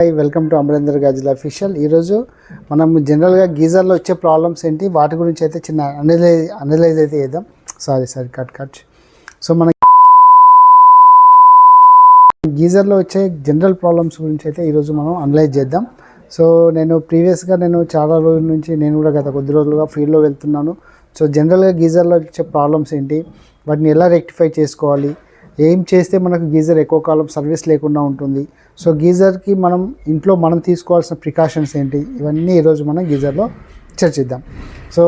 Hi welcome to Amarender Gajula official ఈరోజు మనం జనరల్గా గీజర్లో వచ్చే ప్రాబ్లమ్స్ ఏంటి? వాటి గురించి అయితే చిన్న అనలైజ్ అనలైజ్ అయితే చేద్దాం. Sorry sorry cut cut so మన గీజర్లో వచ్చే జనరల్ ప్రాబ్లమ్స్ గురించి అయితే ఈరోజు మనం అనలైజ్ చేద్దాం. సో నేను ప్రీవియస్గా నేను చాలా రోజుల నుంచి నేను కూడా గత కొద్ది రోజులుగా ఫీల్డ్లో వెళ్తున్నాను. సో జనరల్గా గీజర్లో వచ్చే ప్రాబ్లమ్స్ ఏంటి? వాటిని ఎలా రెక్టిఫై చేసుకోవాలి? ఏం చేస్తే మనకు గీజర్ ఎక్కువ కాలం సర్వీస్ లేకుండా ఉంటుంది? సో గీజర్కి మనం ఇంట్లో మనం తీసుకోవాల్సిన ప్రికాషన్స్ ఏంటి? ఇవన్నీ ఈరోజు మనం గీజర్లో చర్చిద్దాం. So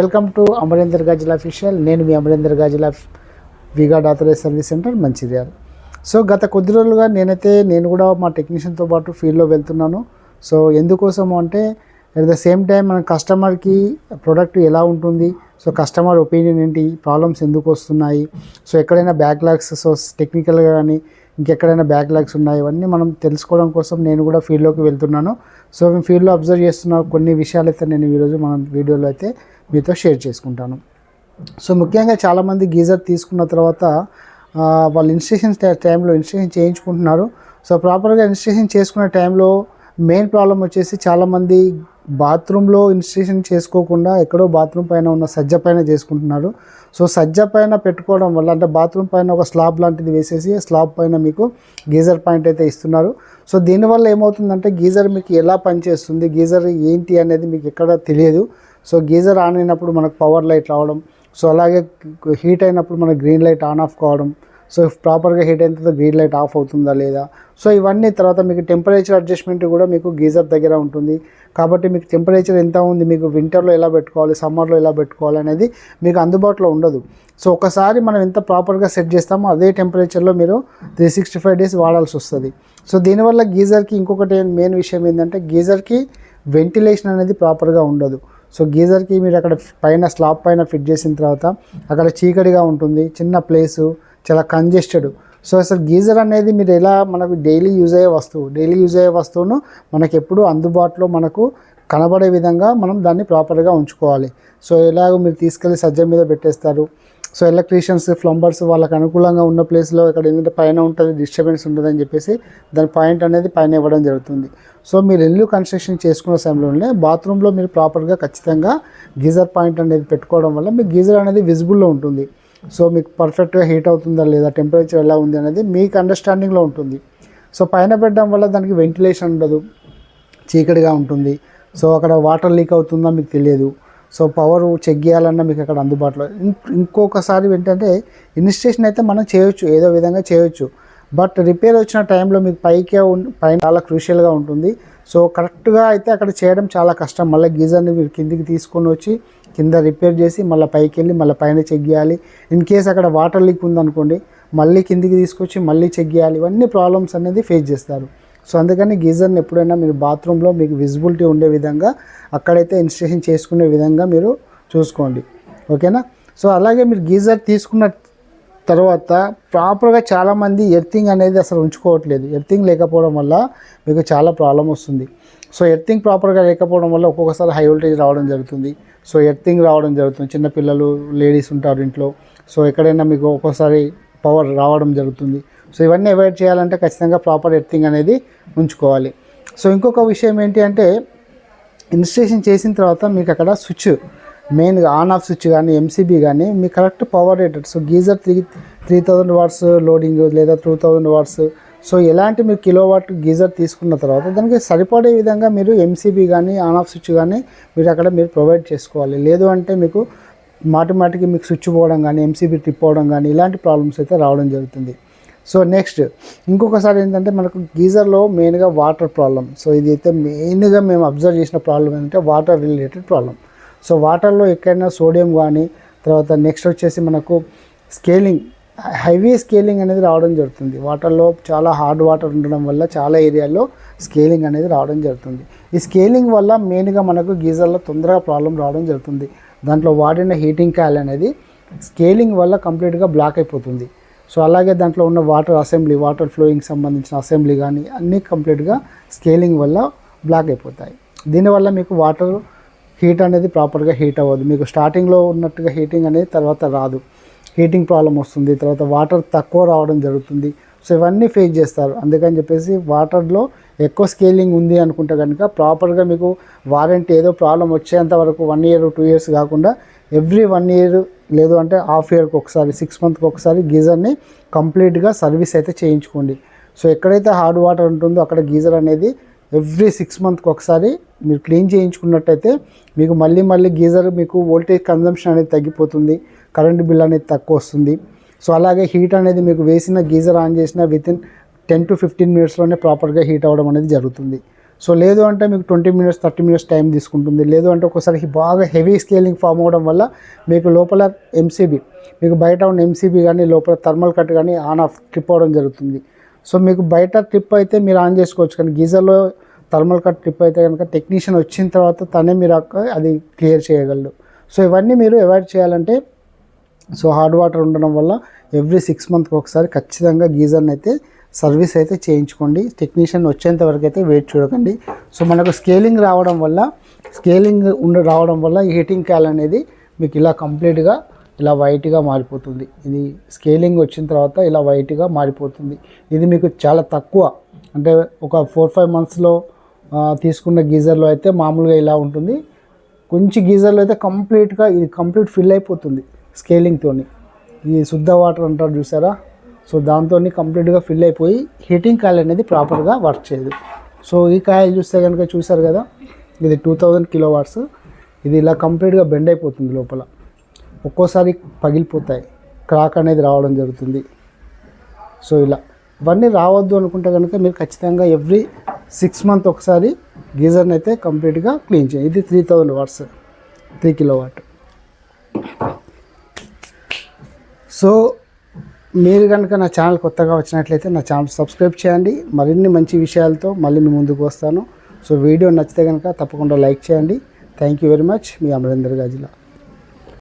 welcome to Amarender Gajula official. నేను మీ Amarender Gajula V Guard authorised service centre Mancherial. So గత కొద్ది రోజులుగా నేనైతే నేను కూడా మా టెక్నీషియన్తో పాటు ఫీల్డ్లో వెళ్తున్నాను. సో ఎందుకోసము అంటే అట్ ద సేమ్ టైం మన కస్టమర్కి ప్రోడక్ట్ ఎలా ఉంటుంది? సో కస్టమర్ ఒపీనియన్ ఏంటి? ప్రాబ్లమ్స్ ఎందుకు వస్తున్నాయి? సో ఎక్కడైనా బ్యాక్లాగ్స్ సో టెక్నికల్గా కానీ ఇంకెక్కడైనా బ్యాక్లాగ్స్ ఉన్నాయి? ఇవన్నీ మనం తెలుసుకోవడం కోసం నేను కూడా ఫీల్డ్లోకి వెళ్తున్నాను. సో మేము ఫీల్డ్లో అబ్జర్వ్ చేస్తున్న కొన్ని విషయాలు అయితే నేను ఈరోజు మనం వీడియోలో అయితే మీతో షేర్ చేసుకుంటాను. సో ముఖ్యంగా చాలామంది గీజర్ తీసుకున్న తర్వాత వాళ్ళు ఇన్స్టేషన్ టైంలో ఇన్స్టేషన్ చేయించుకుంటున్నారు. సో ప్రాపర్గా ఇన్స్టేషన్ చేసుకునే టైంలో మెయిన్ ప్రాబ్లం వచ్చేసి చాలామంది బాత్రూంలో ఇన్స్టేషన్ చేసుకోకుండా ఎక్కడో బాత్రూమ్ పైన ఉన్న సజ్జ పైన చేసుకుంటున్నారు సో సజ్జ పైన పెట్టుకోవడం వల్ల అంటే బాత్రూమ్ పైన ఒక స్లాబ్ లాంటిది వేసేసి స్లాబ్ పైన మీకు గీజర్ పాయింట్ అయితే ఇస్తున్నారు. సో దీనివల్ల ఏమవుతుందంటే గీజర్ మీకు ఎలా పనిచేస్తుంది గీజర్ ఏంటి అనేది మీకు ఎక్కడ తెలియదు. సో గీజర్ ఆన్ అయినప్పుడు మనకు పవర్ లైట్ రావడం సో అలాగే హీట్ అయినప్పుడు మనకు గ్రీన్ లైట్ ఆన్ ఆఫ్ కావడం సో ప్రాపర్గా హీట్ అయిన గ్రీన్ లైట్ ఆఫ్ అవుతుందా లేదా? సో ఇవన్నీ తర్వాత మీకు టెంపరేచర్ అడ్జస్ట్మెంట్ కూడా మీకు గీజర్ దగ్గర ఉంటుంది. కాబట్టి మీకు టెంపరేచర్ ఎంత ఉంది మీకు వింటర్లో ఎలా పెట్టుకోవాలి సమ్మర్లో ఎలా పెట్టుకోవాలి అనేది మీకు అందుబాటులో ఉండదు. సో ఒకసారి మనం ఎంత ప్రాపర్గా సెట్ చేస్తామో అదే టెంపరేచర్లో మీరు త్రీ సిక్స్టీ ఫైవ్ డేస్ వాడాల్సి వస్తుంది. సో దీనివల్ల గీజర్కి ఇంకొకటి మెయిన్ విషయం ఏంటంటే గీజర్కి వెంటిలేషన్ అనేది ప్రాపర్గా ఉండదు. సో గీజర్కి మీరు అక్కడ పైన స్లాబ్ పైన ఫిట్ చేసిన తర్వాత అక్కడ చీకటిగా ఉంటుంది చిన్న ప్లేసు చాలా కంజెస్టెడ్. సో అసలు గీజర్ అనేది మీరు ఎలా మనకు డైలీ యూజ్ అయ్యే వస్తువు డైలీ యూజ్ అయ్యే వస్తువును మనకు ఎప్పుడు అందుబాటులో మనకు కనబడే విధంగా మనం దాన్ని ప్రాపర్గా ఉంచుకోవాలి. సో ఎలాగో మీరు తీసుకెళ్ళి సజ్జ మీద పెట్టేస్తారు. సో ఎలక్ట్రీషియన్స్ ప్లంబర్స్ వాళ్ళకి అనుకూలంగా ఉన్న ప్లేస్లో ఇక్కడ ఏంటంటే పైన ఉంటుంది డిస్టర్బెన్స్ ఉంటుంది అని చెప్పేసి దాని పాయింట్ అనేది పైన ఇవ్వడం జరుగుతుంది. సో మీరు ఇల్లు కన్స్ట్రక్షన్ చేసుకునే సమయంలోనే బాత్రూంలో మీరు ప్రాపర్గా ఖచ్చితంగా గీజర్ పాయింట్ అనేది పెట్టుకోవడం వల్ల మీ గీజర్ అనేది విజిబుల్లో ఉంటుంది. సో మీకు పర్ఫెక్ట్గా హీట్ అవుతుందా లేదా టెంపరేచర్ ఎలా ఉంది అనేది మీకు అండర్స్టాండింగ్లో ఉంటుంది. సో పైన పెట్టడం వల్ల దానికి వెంటిలేషన్ ఉండదు చీకటిగా ఉంటుంది. సో అక్కడ వాటర్ లీక్ అవుతుందా మీకు తెలియదు. సో పవర్ చెక్ చేయాలన్నా మీకు అక్కడ అందుబాటులో ఇంకొకసారి ఏంటంటే ఇన్స్టేషన్ అయితే మనం చేయొచ్చు ఏదో విధంగా చేయొచ్చు. బట్ రిపేర్ వచ్చిన టైంలో మీకు పైకే ఉన్- పైన చాలా క్రూషియల్గా ఉంటుంది. సో కరెక్ట్గా అయితే అక్కడ చేయడం చాలా కష్టం. మళ్ళీ గీజర్ని మీరు కిందికి తీసుకొని వచ్చి కింద రిపేర్ చేసి మళ్ళీ పైకి వెళ్ళి మళ్ళీ పైన చెక్ చేయాలి. ఇన్ కేస్ అక్కడ వాటర్ లీక్ ఉందనుకోండి మళ్ళీ కిందికి తీసుకొచ్చి మళ్ళీ చెక్ చేయాలి. ఇవన్నీ ప్రాబ్లమ్స్ అనేది ఫేస్ చేస్తారు. సో అందుకని గీజర్ని ఎప్పుడైనా మీరు బాత్రూంలో మీకు విజిబిలిటీ ఉండే విధంగా అక్కడైతే ఇన్స్టేషన్ చేసుకునే విధంగా మీరు చూసుకోండి. ఓకేనా సో అలాగే మీరు గీజర్ తీసుకున్న తర్వాత ప్రాపర్గా చాలామంది ఎర్తింగ్ అనేది అసలు ఉంచుకోవట్లేదు. ఎర్తింగ్ లేకపోవడం వల్ల మీకు చాలా ప్రాబ్లం వస్తుంది. సో ఎర్తింగ్ ప్రాపర్గా లేకపోవడం వల్ల ఒక్కొక్కసారి హై వోల్టేజ్ రావడం జరుగుతుంది. సో ఎర్తింగ్ రావడం జరుగుతుంది. చిన్నపిల్లలు లేడీస్ ఉంటారు ఇంట్లో. సో ఎక్కడైనా మీకు ఒక్కోసారి పవర్ రావడం జరుగుతుంది. సో ఇవన్నీ అవాయిడ్ చేయాలంటే ఖచ్చితంగా ప్రాపర్ ఎర్తింగ్ అనేది ఉంచుకోవాలి. సో ఇంకొక విషయం ఏంటి అంటే ఇన్స్టేషన్ చేసిన తర్వాత మీకు అక్కడ స్విచ్ మెయిన్గా ఆన్ ఆఫ్ స్విచ్ కానీ ఎంసీబీ కానీ మీకు correct power rated. So geyser three three thousand watts loading లేదా టూ థౌజండ్ వాట్స్ సో ఎలాంటి మీరు కిలోవాట్ గీజర్ తీసుకున్న తర్వాత దానికి సరిపడే విధంగా మీరు ఎంసీబీ కానీ ఆన్ ఆఫ్ స్విచ్ కానీ మీరు అక్కడ మీరు ప్రొవైడ్ చేసుకోవాలి. లేదు అంటే మీకు మాటిమాటికి మీకు స్విచ్ పోవడం కానీ ఎంసీబీ ట్రిప్ అవ్వడం కానీ ఇలాంటి ప్రాబ్లమ్స్ అయితే రావడం జరుగుతుంది. సో నెక్స్ట్ ఇంకొకసారి ఏంటంటే మనకు గీజర్లో మెయిన్గా వాటర్ ప్రాబ్లం సో ఇది అయితే మెయిన్గా మేము అబ్జర్వ్ చేసిన ప్రాబ్లం ఏంటంటే వాటర్ రిలేటెడ్ ప్రాబ్లం సో వాటర్లో ఎక్కడైనా సోడియం కానీ తర్వాత నెక్స్ట్ వచ్చేసి మనకు స్కేలింగ్ హెవీ స్కేలింగ్ అనేది రావడం జరుగుతుంది. వాటర్లో చాలా హార్డ్ వాటర్ ఉండడం వల్ల చాలా ఏరియాల్లో స్కేలింగ్ అనేది రావడం జరుగుతుంది. ఈ స్కేలింగ్ వల్ల మెయిన్గా మనకు గీజర్లో తొందరగా ప్రాబ్లం రావడం జరుగుతుంది. దాంట్లో వాడిన హీటింగ్ కాయిల్ అనేది స్కేలింగ్ వల్ల కంప్లీట్గా బ్లాక్ అయిపోతుంది. సో అలాగే దాంట్లో ఉన్న వాటర్ అసెంబ్లీ వాటర్ ఫ్లోయింగ్ సంబంధించిన అసెంబ్లీ కానీ అన్నీ కంప్లీట్గా స్కేలింగ్ వల్ల బ్లాక్ అయిపోతాయి. దీనివల్ల మీకు వాటర్ హీట్ అనేది ప్రాపర్గా హీట్ అవ్వదు. మీకు స్టార్టింగ్లో ఉన్నట్టుగా హీటింగ్ అనేది తర్వాత రాదు. హీటింగ్ ప్రాబ్లం వస్తుంది తర్వాత వాటర్ తక్కువ రావడం జరుగుతుంది. సో ఇవన్నీ ఫేస్ చేస్తారు. అందుకని చెప్పేసి వాటర్లో ఎక్కువ స్కేలింగ్ ఉంది అనుకుంటే కనుక ప్రాపర్గా మీకు వారంటీ ఏదో ప్రాబ్లం వచ్చేంత వరకు వన్ ఇయర్ టూ ఇయర్స్ కాకుండా ఎవ్రీ వన్ ఇయర్ లేదు అంటే హాఫ్ ఇయర్కి ఒకసారి సిక్స్ మంత్కి ఒకసారి గీజర్ని కంప్లీట్గా సర్వీస్ అయితే చేయించుకోండి. సో ఎక్కడైతే హార్డ్ వాటర్ ఉంటుందో అక్కడ గీజర్ అనేది ఎవ్రీ సిక్స్ మంత్కి ఒకసారి మీరు క్లీన్ చేయించుకున్నట్టయితే మీకు మళ్ళీ మళ్ళీ గీజర్ మీకు వోల్టేజ్ కన్జంప్షన్ అనేది తగ్గిపోతుంది కరెంట్ బిల్ అనేది తక్కువ వస్తుంది. సో అలాగే హీట్ అనేది మీకు వేసిన గీజర్ ఆన్ చేసిన వితిన్ టెన్ టు ఫిఫ్టీన్ మినిట్స్లోనే ప్రాపర్గా హీట్ అవ్వడం అనేది జరుగుతుంది. సో లేదు అంటే మీకు twenty minutes thirty minutes time తీసుకుంటుంది. లేదు అంటే ఒకసారి బాగా హెవీ స్కేలింగ్ ఫామ్ అవ్వడం వల్ల మీకు లోపల ఎంసీబీ మీకు బయట ఉన్న ఎంసీబీ కానీ లోపల థర్మల్ కట్ కానీ ఆన్ ఆఫ్ ట్రిప్ అవ్వడం జరుగుతుంది. సో మీకు బయట ట్రిప్ అయితే మీరు ఆన్ చేసుకోవచ్చు. కానీ గీజర్లో థర్మల్ కట్ ట్రిప్ అయితే కనుక టెక్నీషియన్ వచ్చిన తర్వాత తనే మీరు అది క్లియర్ చేయగలరు సో ఇవన్నీ మీరు అవాయిడ్ చేయాలంటే సో హార్డ్ వాటర్ ఉండడం వల్ల ఎవ్రీ సిక్స్ మంత్కి ఒకసారి ఖచ్చితంగా గీజర్ని అయితే సర్వీస్ అయితే చేయించుకోండి. టెక్నీషియన్ వచ్చేంత వరకు అయితే వెయిట్ చూడకండి. సో మనకు స్కేలింగ్ రావడం వల్ల స్కేలింగ్ ఉండ రావడం వల్ల హీటింగ్ క్యాల్ అనేది మీకు ఇలా కంప్లీట్గా ఇలా వైట్గా మారిపోతుంది. ఇది స్కేలింగ్ వచ్చిన తర్వాత ఇలా వైట్గా మారిపోతుంది. ఇది మీకు చాలా తక్కువ. అంటే ఒక ఫోర్ ఫైవ్ మంత్స్లో తీసుకున్న గీజర్లో అయితే మామూలుగా ఇలా ఉంటుంది. కొంచెం గీజర్లో అయితే కంప్లీట్గా ఇది కంప్లీట్ ఫిల్ అయిపోతుంది స్కేలింగ్తో ఈ శుద్ధ వాటర్ అంటారు చూసారా? సో దాంతో కంప్లీట్గా ఫిల్ అయిపోయి హీటింగ్ కాయిల్ అనేది ప్రాపర్గా వర్క్ చేయదు. సో ఈ కాయిల్ చూస్తే కనుక చూసారు కదా? ఇది టూ థౌజండ్ కిలో వాట్స్ ఇది ఇలా కంప్లీట్గా బెండ్ అయిపోతుంది లోపల. ఒక్కోసారి పగిలిపోతాయి. క్రాక్ అనేది రావడం జరుగుతుంది. సో ఇలా. ఇవన్నీ రావద్దు అనుకుంటే కనుక మీరు ఖచ్చితంగా ఎవ్రీ సిక్స్ మంత్ ఒకసారి గీజర్ని అయితే కంప్లీట్గా క్లీన్ చేయండి. ఇది three thousand watts three kilowatt so మీరు కనుక నా ఛానల్ కొత్తగా వచ్చినట్లయితే నా ఛానల్ సబ్స్క్రైబ్ చేయండి. మరిన్ని మంచి విషయాలతో మళ్ళీ మీ ముందుకు వస్తాను. సో వీడియో నచ్చితే కనుక తప్పకుండా లైక్ చేయండి. థ్యాంక్ యూ వెరీ మచ్ మీ అమరేందర్ గాజిలా.